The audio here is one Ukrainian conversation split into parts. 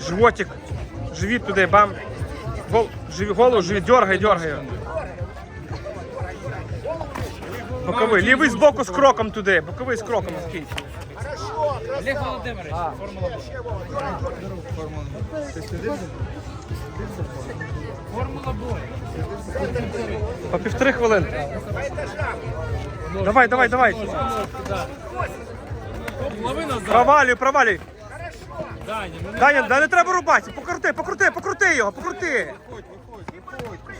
Животик. Живіт туди, бам. Гол, живі, голову, живіт, дергай, дергай. Боковий. Лівий збоку з кроком туди. Боковий з кроком скинь. Олег Володимирович, формула бою. Формула бою. По півтори хвилини. Давай, давай, давай. Провалюй, провалюй. Даня, ну не Даня, да не треба рубати. Покрути, покрути, покрути його, покрути.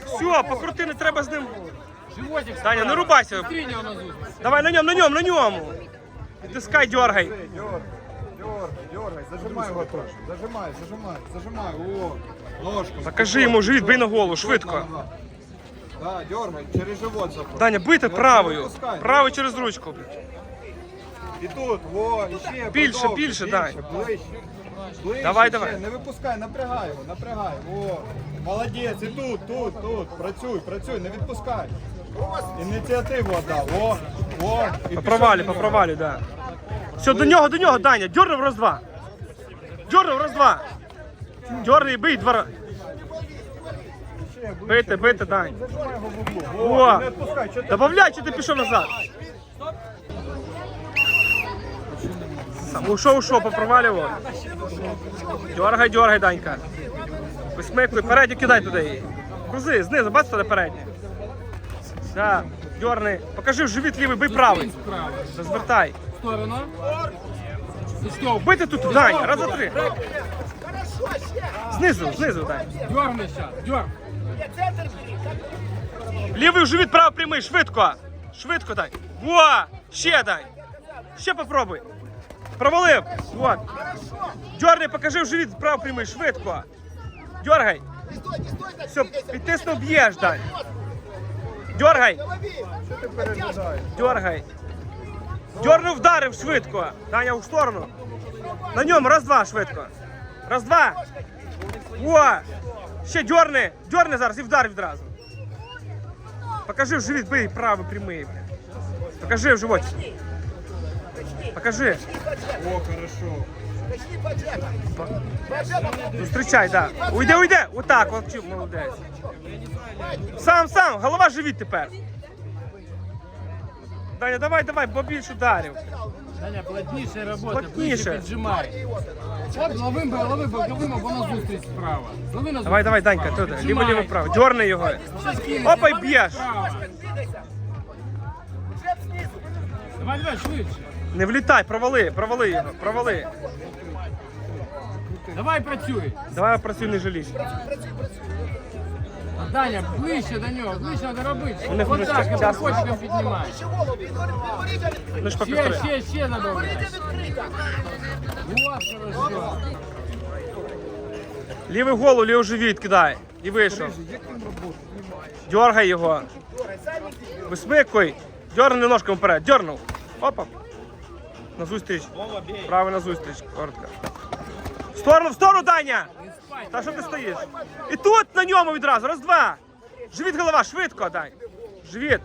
Все, покрути, не треба з ним. животик Даня, не рубайся. Давай на ньому, на ньому, на ньому. Тискай, дергай. Дергай, дергай, зажимай його трошки. Зажимай, зажимай, зажимай. О, ножку. Покажи йому живіт, бий на голову, швидко. Да, дергай, через живот заходь. Даня, бити правою. Правою через ручку. І тут, во, і ще. Більше, продовжуй, більше, дай. Ближче. Ближче, Давай, ще. давай. Не випускай, напрягай його, напрягай. Во. Молодець, і тут, тут, тут. Працюй, працюй, не відпускай. Ініціативу отдав. О, о. І По пішов провалі, до по нього. провалі, да. Все, до нього, до нього, Даня. Дернув раз два. Дернув раз два. Дерни і бий два. рази. Ще, ближче. Бити, бити, Дань. Зажимай його в углу. О. Не відпускай. Добавляй, чи ти пішов назад? Сам ушов, ушов, попровалював. Дергай, дергай, Данька. Висмикуй, передню кидай туди її. Крузи, знизу, бачиш туди передню. Да, дерни. Покажи в живіт лівий, бий правий. Розвертай. Сторона. Ти Бити тут, Дань, раз за три. Знизу, знизу, Дань. дергни зараз, дерг. Лівий в живіт, право прямий, швидко. Швидко дай. Во! Ще дай. Ще попробуй. Провалив. Вот. Дерни, покажи в живіт, право прямий, швидко. Дергай. Все, підтиснув, б'єш, дай. Дергай. Дергай. Дернув, вдарив швидко. Даня в сторону. На ньому, раз-два, швидко. Раз-два. Во! Ще дерни. Дерни зараз і вдар відразу. Покажи в живіт, бий правий прямий. Покажи в животі. Покажи. О, хорошо. Зустрічай, да. Уйди, уйди. Отак, от чим, молодець. Сам, сам, голова живіт тепер. Даня, давай, давай, побільше ударів. Даня, плотніше робота, Плотніше. ближче піджимай. От лови, лови боковим або на зустріч справа. Лови на Давай, давай, Данька, туди. Ліво, ліво, право. Дьорни його. Опа, й б'єш. Давай, давай, швидше. Не влітай, провали, провали його, провали. Давай працюй. Давай працюй, не жалійся. Даня, ближче до нього, ближче треба робити. Вони Вот ходять так, час- почком піднімай. Ну ж по Ще, півтори. ще, ще надобре. Вот, хорошо. Лівий голову, лівий живіт кидай. І вийшов. Дергай його. Висмикуй. Дерни ножками вперед. Дернув. Опа. На зустріч. Правий на зустріч. Коротко. В сторону, в сторону, Даня! Та що ти стоїш? І тут на ньому відразу. Раз, два. Живіт голова, швидко, Дань. Живіт.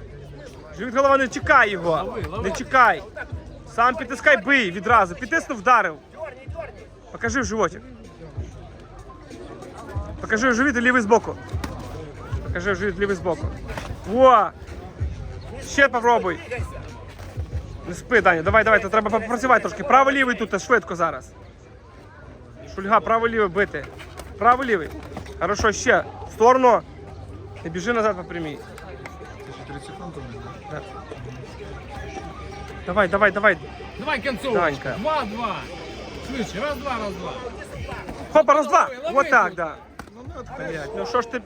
Живіт голова, не чекай його. Не чекай. Сам підтискай, бий відразу. Підтиснув, вдарив. Покажи в животик. Покажи в живіт і лівий збоку. Покажи в живіт лівий збоку. Во! Ще попробуй. Не спи, Даня, давай, давай, то треба попрацювати трошки. Право-лівий тут, швидко зараз. Шульга, право-лівий бити. Право-лівий. Хорошо, ще. В сторону. Не біжи назад по прямій. Да. Давай, давай, давай. Давай концовочку. Данька. Два, два. Швидше, раз, два, раз, два. Хопа, раз, два. Лови, Вот так, тут. да. Блядь, ну що ж ти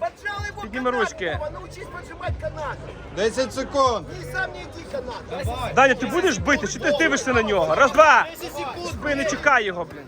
підніми ручки. Научись поджимать канат. 10 секунд. И сам не иди канат. Даня, ти будеш бити, чи ти дивишся на нього? Раз, два. Спини чекай його, блін.